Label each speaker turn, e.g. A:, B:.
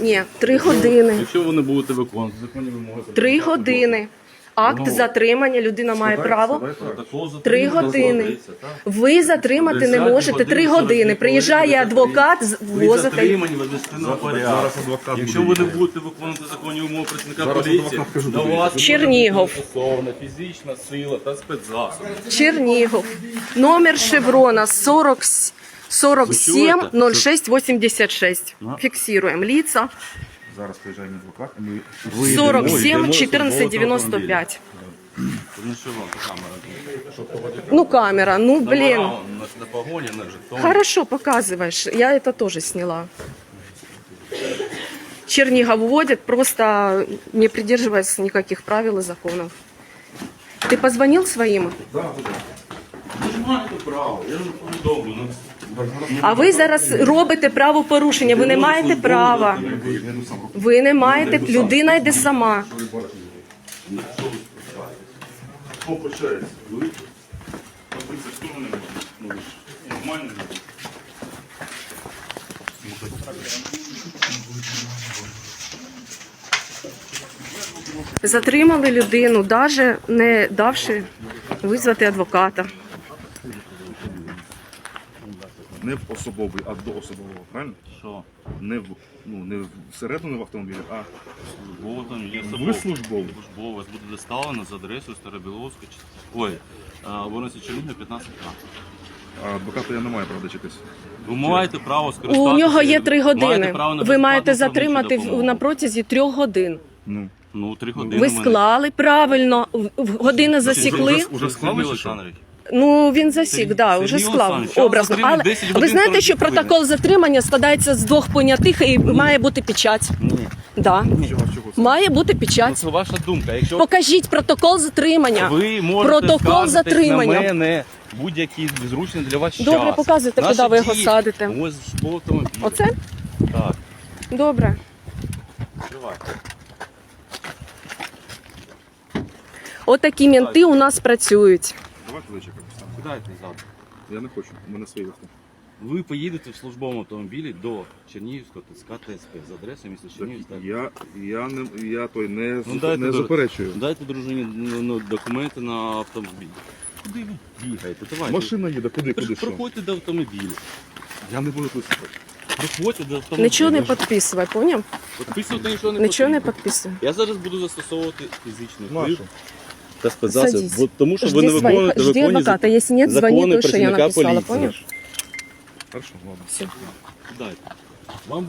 A: Ні, три години.
B: Якщо ви не будете виконувати законні вимоги,
A: Три години. Акт
B: Ну.
A: затримання людина має право. Три години. Ви затримати не можете три
B: 42
A: години. Приїжджає
B: хвилини,
A: адвокат, з-
B: Ви
A: возите.
B: затримані в адміністративному порядку.
C: зараз адвокат
B: Якщо
C: буде
B: ви не будете виконувати законні умови працівника
C: Зараз
B: поліції,
C: адвокат
B: до
C: буде
B: вас буде
A: Чернігов.
B: застосована фізична сила та спецзасоби.
A: Чернігов. Номер шеврона 40, 47
B: чуєте?
A: 06 86. Фіксуємо. Лица
C: Зараз приїжджає мій адвокат, і ми
A: 47 14 95.
B: Ну що вам камера?
A: Ну, камера, ну, блин.
B: На, на погоні, на жетон.
A: Хорошо, показываешь. Я это тоже сняла. Чернигов вводит, просто не придерживаясь никаких правил и законов. Ты позвонил своим?
B: Ви ж маєте право, я ж повідомлю. Ну,
A: А ви зараз робите правопорушення. Ви не маєте права. Ви не маєте. Людина йде сама.
B: Мене? Нормально?
A: Затримали людину, навіть не давши визвати адвоката.
C: Не в особовий, а до особового, правильно?
B: Що?
C: Не в ну не всередину в автомобілі, а
B: Службово там є
C: ви
B: собою.
C: службовий.
B: Службово вас буде доставлено за адресою Старобіловська. Ой, Воронці Чернігів 15 к
C: А адвоката я не маю права дочитись.
B: Ви маєте право скористатися.
A: У нього є три
B: маєте
A: години.
B: право на
A: Ви маєте затримати в-
B: допомогу.
A: на протязі трьох годин.
C: Ну
B: Ну, три години.
A: Ви
B: мене.
A: склали правильно, в- в години засікли.
C: Уже- уже склали чи що?
B: Олександрович,
A: Ну він засік, да, вже склав образно. Але ви знаєте, що протокол затримання складається з двох понятих і має бути печать.
B: Ні.
A: Да. Має бути
B: Ну,
A: печать.
B: Це ваша думка. Якщо
A: Покажіть протокол затримання.
B: ви можете
A: Протокол
B: скаржитись
A: затримання.
B: на мене будь-який зручний для вас
A: Добре,
B: час.
A: показуйте,
B: Наші
A: куди ви його
B: дії-
A: садите.
B: Ось по автомобілю.
A: Оце?
B: Так,
A: Добре.
B: давайте.
A: Отакі менти у нас працюють.
C: Давайте зачекати саме.
B: Сідайте назад.
C: Я не хочу, у мене свій авто.
B: Ви поїдете в службовому автомобілі до Чернігівського ТЦК ТСП з адресою міста Чернігівська.
C: Я, я не я той не,
B: Ну,
C: зу-
B: дайте
C: не заперечую.
B: Дайте дружині ну, ну, документи на автомобіль. Куди ви бігаєте? Давайте.
C: Машина їде, куди, куди що?
B: Проходьте до автомобіля.
C: Я не буду тут сидіти.
B: Проходьте до автомобіля.
A: Нічого не підписувай, поняв?
B: Підписувати нічого не
A: Нічого не
B: потрібно.
A: підписуй.
B: Я зараз буду застосовувати фізичний вплив
C: Нашу.
B: Та спецзасіб,
A: Садись.
B: бо- тому що ви
A: Жди
B: не
A: своих,
B: виконуєте
A: жди адвоката.
B: зак-
A: Если нет, звони, то, что я
B: працівника
A: написала,
B: поліції.
A: понял?
C: Хорошо, ладно.
A: Все.
B: Дайте. Вам